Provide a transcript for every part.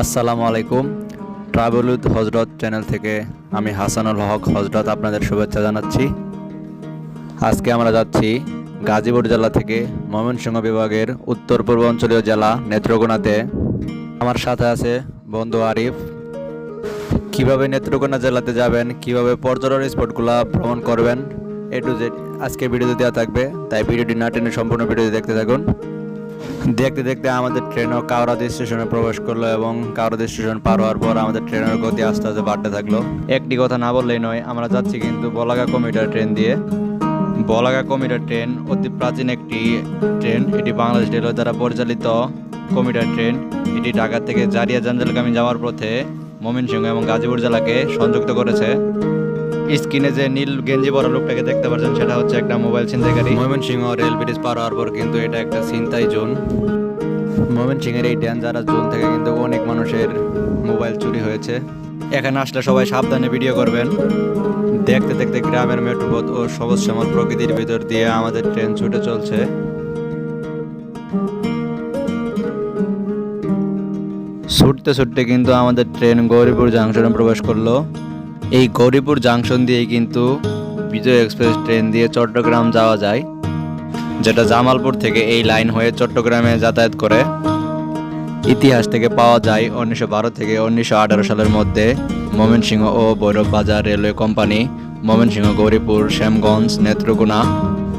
আসসালামু আলাইকুম। Travel with হজরত চ্যানেল থেকে আমি হাসানুল হক হজরত আপনাদের শুভেচ্ছা জানাচ্ছি। আজকে আমরা যাচ্ছি গাজীপুর জেলা থেকে ময়মনসিংহ বিভাগের উত্তর পূর্বাঞ্চলীয় জেলা নেত্রকোনাতে। আমার সাথে আছে বন্ধু আরিফ। কীভাবে নেত্রকোনা জেলাতে যাবেন, কীভাবে পর্যটন স্পটগুলো ভ্রমণ করবেন, এ টু জেড আজকে ভিডিওতে দেওয়া থাকবে, তাই ভিডিওটি না টেনে সম্পূর্ণ ভিডিওটি দেখতে থাকুন। দেখতে দেখতে আমাদের ট্রেনও কাওরাদ স্টেশনে প্রবেশ করল এবং কাওরাদ স্টেশন পার হওয়ার পর আমাদের ট্রেনের গতি আস্তে আস্তে বাড়তে থাকল। একটি কথা না বললেই নয়, আমরা যাচ্ছি কিন্তু বলাগা কমিটার ট্রেন দিয়ে। বলাগা কমিটার ট্রেন অতি প্রাচীন একটি ট্রেন এটি বাংলাদেশ রেলওয়ে দ্বারা পরিচালিত কমিটার ট্রেন এটি ঢাকা থেকে জারিয়া জঞ্জালগামী যাওয়ার পথে ময়মনসিংহ এবং গাজীপুর জেলাকে সংযুক্ত করেছে। স্ক্রিনে যে নীল গেঞ্জি পরা লোকটাকে দেখতে পাচ্ছেন সেটা হচ্ছে একটা মোবাইল ছিনতাইকারী ময়মনসিংহ রেল ব্রিজ পার হওয়ার পর কিন্তু এটা একটা ছিনতাই জোন। ময়মনসিংহের এই ডেঞ্জারাস জোন থেকে কিন্তু অনেক মানুষের মোবাইল চুরি হয়েছে। এখানে আসলে সবাই সাবধানে ভিডিও করবেন। দেখতে দেখতে গ্রামের মেট্রোপথ ও সবুজ শ্যামল প্রকৃতির ভিতর দিয়ে আমাদের ট্রেন ছুটে চলছে। ছুটতে ছুটতে কিন্তু আমাদের ট্রেন গৌরীপুর জাংশনে প্রবেশ করল। এই গৌরীপুর জাংশন দিয়ে কিন্তু বিজয় এক্সপ্রেস ট্রেন দিয়ে চট্টগ্রাম যাওয়া যায়, যেটা জামালপুর থেকে এই লাইন হয়ে চট্টগ্রামে যাতায়াত করে ইতিহাস থেকে পাওয়া যায় উনিশশো বারো থেকে উনিশশো আঠারো সালের মধ্যে ময়মনসিংহ ও ভৈরব বাজার রেলওয়ে কোম্পানি ময়মনসিংহ, গৌরীপুর, শ্যামগঞ্জ, নেত্রকোনা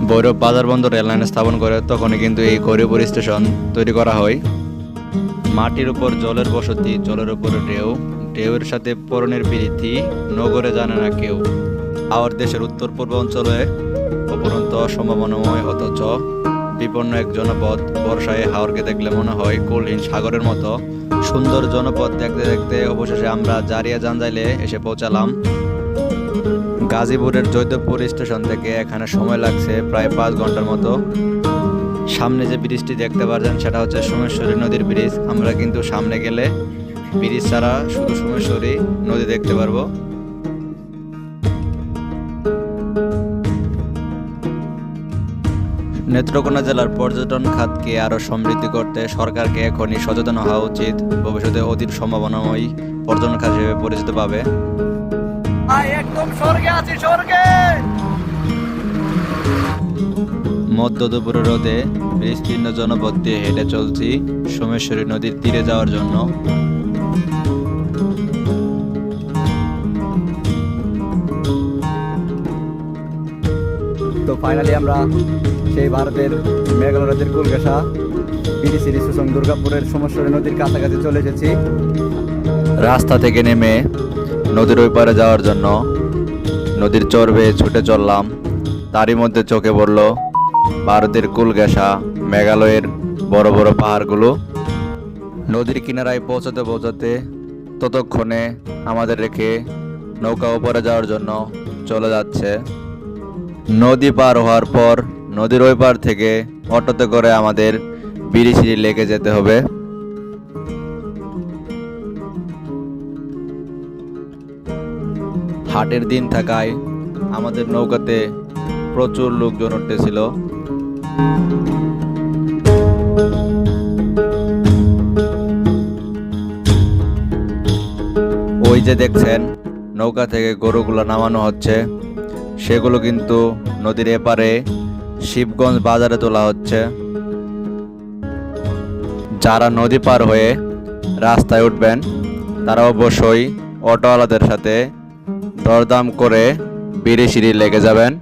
ভৈরব বাজার বন্দর রেল লাইন স্থাপন করে তখনই কিন্তু এই গৌরীপুর স্টেশন তৈরি করা হয়। মাটির উপর জলের বসতি, জলের উপর ঢেউ ঢেউয়ের সাথে পরনের প্রীতি নগরে জানে না কেউ। আওয়ার দেশের উত্তর পূর্ব অঞ্চলে অপরন্ত সম্ভাবনাময় অথচ বিপন্ন এক জনপদ বর্ষায় হাওরকে দেখলে মনে হয় কুলহীন সাগরের মতো। সুন্দর জনপদ দেখতে দেখতে অবশেষে আমরা জারিয়া জানজাইলে এসে পৌঁছালাম। গাজীপুরের জৈদপুর স্টেশন থেকে এখানে সময় লাগছে প্রায় পাঁচ ঘণ্টার মতো। সামনে যে ব্রিজটি দেখতে পারছেন, সেটা হচ্ছে সোমেশ্বরী নদীর ব্রিজ। আমরা কিন্তু সামনে গেলে ব্রিজ ছাড়া শুধু সোমেশ্বরী নদী দেখতে পারব। নেত্রকোনা জেলার পর্যটন খাতকে আরও সমৃদ্ধি করতে সরকারকে এখনই সচেতন হওয়া উচিত। ভবিষ্যতে অধিক সম্ভাবনাময় পর্যটন খাত হিসেবে পরিচিত পাবে। একদম স্বর্গে আছি স্বর্গে! মধ্য দুপুরের রোদে বিস্তীর্ণ জনপদ দিয়ে হেঁটে চলছি সোমেশ্বরী নদীর তীরে যাওয়ার জন্য। তো ফাইনালি আমরা সেই ভারতের মেঘালয় রাজ্যের কুলগাসা বিডিসিরি সুসং দুর্গাপুরের সমস্বরী নদীর কাছাকাছি চলে এসেছি। রাস্তা থেকে নেমে নদীর ওই পারে যাওয়ার জন্য নদীর চর বেয়ে ছুটে চললাম। তারই মধ্যে চোখে পড়ল ভারতের কুলগেসা মেঘালয়ের বড় বড় পাহাড়গুলো। নদীর কিনারায় পৌঁছাতে পৌঁছাতে ততক্ষণে আমাদের রেখে নৌকা ওপরে যাওয়ার জন্য চলে যাচ্ছে। নদী পার হওয়ার পর নদীর ওই পার থেকে অটোতে করে আমাদের বিড়িশিরি লেকে যেতে হবে। হাটের দিন থাকায় আমাদের নৌকাতে প্রচুর লোকজন উঠতেছিল। ওই যে দেখছেন, নৌকা থেকে গরুগুলো নামানো হচ্ছে। সেগুলো কিন্তু নদীর এপারে শিবগঞ্জ বাজারে তোলা হচ্ছে। যারা নদী পার হয়ে রাস্তায় উঠবেন, তারা অবশ্যই অটোওয়ালাদের সাথে দরদাম করে বিড়িশিরি লেগে যাবেন।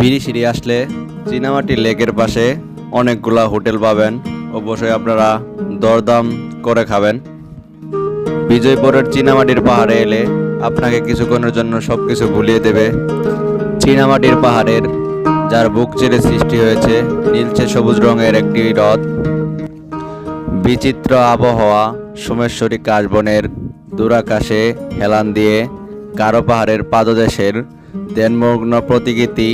বিড়িশিরি আসলে চীনামাটি লেকের পাশে অনেকগুলা হোটেল পাবেন। অবশ্যই আপনারা দরদাম করে খাবেন। বিজয়পুরের চীনামাটির পাহাড়ে এলে আপনাকে কিছুক্ষণের জন্য সব কিছু ভুলিয়ে দেবে। চীনামাটির পাহাড়ের, যার বুক চিরে সৃষ্টি হয়েছে, নীলচে সবুজ রঙের একটি হ্রদ। বিচিত্র আবহাওয়া, সোমেশ্বরী কাশবনের দূরাকাশে হেলান দিয়ে গারো পাহাড়ের পাদদেশের দেনমগ্ন প্রতিকৃতি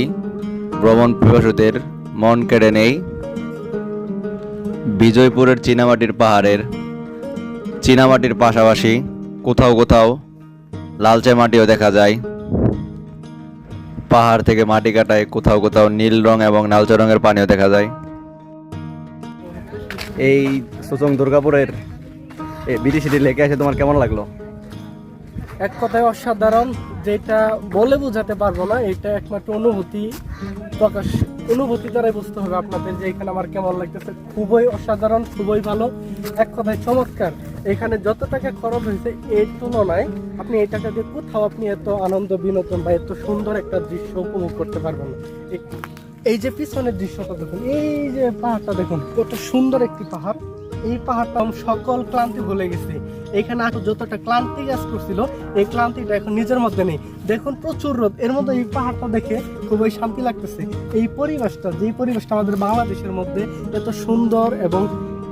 ভ্রমণ পিপাসুদের মন কেড়ে নেই। বিজয়পুরের চীনামাটির পাহাড়ের, চীনামাটির পাশাপাশি কোথাও কোথাও লালচে মাটিও দেখা যায়। পাহাড় থেকে মাটি কাটায় কোথাও কোথাও নীল রং এবং লালচে রঙের পানিও দেখা যায়। এই সুসং দুর্গাপুরের এই বিটিসিটি লেকে এসে তোমার কেমন লাগল? এক কথায় অসাধারণ যেটা বলে বোঝাতে পারব না এটা একমাত্র অনুভূতি প্রকাশ অনুভূতি দ্বারাই বুঝতে হবে আপনাদের যে এখানে আমার কেমন লাগতেছে। খুবই অসাধারণ, খুবই ভালো। এক কথায় চমৎকার। এখানে যত টাকা খরচ হয়েছে এর তুলনায় আপনি এই টাকা দিয়ে কোথাও আপনি এত আনন্দ, বিনোদন বা এত সুন্দর একটা দৃশ্য উপভোগ করতে পারবেন না। এই- যে পিছনের দৃশ্যটা দেখুন, এই যে পাহাড়টা দেখুন, কত সুন্দর একটি পাহাড়। এই পাহাড়টা আমি সকল ক্লান্তি ভুলে গেছি। এখানে আগে যতটা ক্লান্তি কাজ করছিল, এই ক্লান্তিটা এখন নিজের মধ্যে নেই। দেখুন, প্রচুর রোদ। এর মধ্যে এই পাহাড়টা দেখে খুবই শান্তি লাগতেছে। এই পরিবেশটা, যে পরিবেশটা আমাদের বাংলাদেশের মধ্যে এত সুন্দর এবং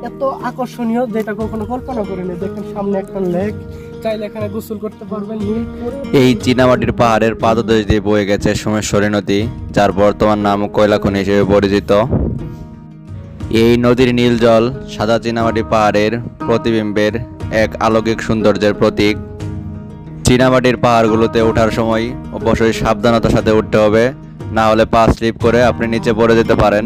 এত আকর্ষণীয়, যেটা কখনো কল্পনা করিনি। দেখেন, সামনে একটা লেক। চাইলে এই চীনামাটির পাহাড়ের পাদদেশ দিয়ে বয়ে গেছে সোমেশ্বরী নদী, যার বর্তমান নাম কয়লাখনি হিসেবে পরিচিত। এই নদীর নীল জল সাদা চীনামাটি পাহাড়ের প্রতিবিম্বের এক অলৌকিক সৌন্দর্যের প্রতীক। চীনামাটির পাহাড়গুলোতে ওঠার সময় অবশ্যই সাবধানতার সাথে উঠতে হবে না হলে পা স্লিপ করে আপনি নিচে পড়ে যেতে পারেন।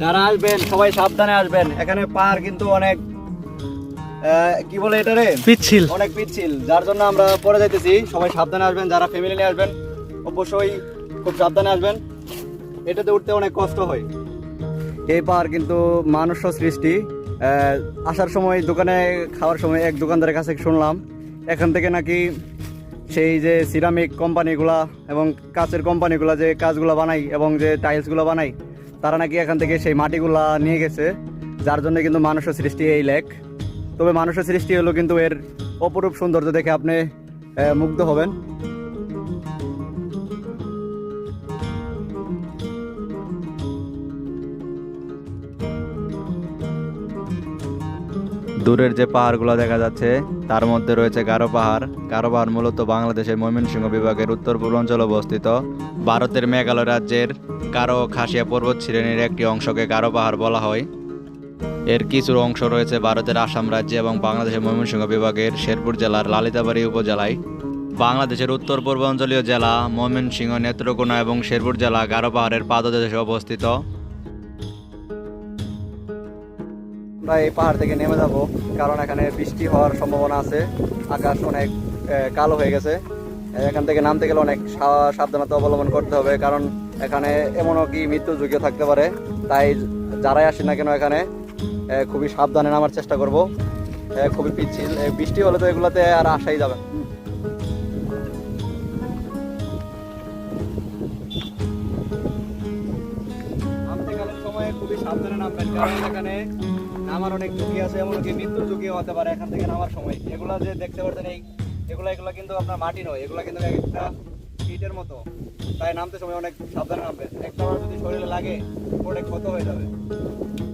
যারা আসবেন সবাই সাবধানে আসবেন। এখানে পাহাড় কিন্তু অনেক কি বলে এটা রে? পিচ্ছিল। অনেক পিচ্ছিল যার জন্য আমরা পরে যাইতেছি। সবাই সাবধানে আসবেন যারা ফ্যামিলি নিয়ে আসবেন অবশ্যই খুব সাবধানে আসবেন। এটাতে উঠতে অনেক কষ্ট হয়। এই পাহাড় কিন্তু মানুষ সৃষ্টি। আসার সময় দোকানে, খাওয়ার সময় এক দোকানদারের কাছে শুনলাম, এখান থেকে নাকি সেই যে সিরামিক কোম্পানিগুলা এবং কাচের কোম্পানিগুলা যে কাজগুলো বানাই এবং যে টাইলসগুলো বানাই, তারা নাকি এখান থেকে সেই মাটিগুলা নিয়ে গেছে, যার জন্য কিন্তু মানুষের সৃষ্টি এই লেক। তবে মানুষের সৃষ্টি হলো কিন্তু এর অপরূপ সৌন্দর্য দেখে আপনি মুগ্ধ হবেন। দূরের যে পাহাড়গুলো দেখা যাচ্ছে, তার মধ্যে রয়েছে গারো পাহাড়। গারো পাহাড় মূলত বাংলাদেশের ময়মনসিংহ বিভাগের উত্তর পূর্বাঞ্চলে অবস্থিত। ভারতের মেঘালয় রাজ্যের গারো খাসিয়া পর্বত শ্রেণির একটি অংশকে গারো পাহাড় বলা হয়। এর কিছু অংশ রয়েছে ভারতের আসাম রাজ্যে এবং বাংলাদেশের ময়মনসিংহ বিভাগের শেরপুর জেলার লালিতাবাড়ি উপজেলায়। বাংলাদেশের উত্তর পূর্বাঞ্চলীয় জেলা ময়মনসিংহ, নেত্রকোনা এবং শেরপুর জেলা গারো পাহাড়ের পাদদেশে অবস্থিত। আমরা এই পাহাড় থেকে নেমে যাব, কারণ এখানে বৃষ্টি হওয়ার সম্ভাবনা আছে, আকাশ অনেক কালো হয়ে গেছে। এখান থেকে নামতে গেলে অনেক সাবধানতা অবলম্বন করতে হবে, কারণ এখানে এমনও কি মৃত্যু ঝুঁকিও থাকতে পারে, তাই যারাই আসি না কেন এখানে খুবই সাবধানে নামার চেষ্টা করব। খুবই পিচ্ছিল বৃষ্টি হলে তো এগুলোতে আর আসাই যাবে সাবধানে নামবেন, কারণ এখানে নামার অনেক ঝুঁকি আছে, এমনকি মৃত্যুর ঝুঁকিও হতে পারে এখান থেকে নামার সময়। এগুলা যে দেখতে পাচ্ছেন এই এগুলা এগুলা কিন্তু আপনার মাটি নয়, এগুলা কিন্তু একটা ইটের মতো। তাই নামতে সময় অনেক সাবধানে নামবেন। একটা যদি শরীরে লাগে, অনেক ক্ষত হয়ে যাবে।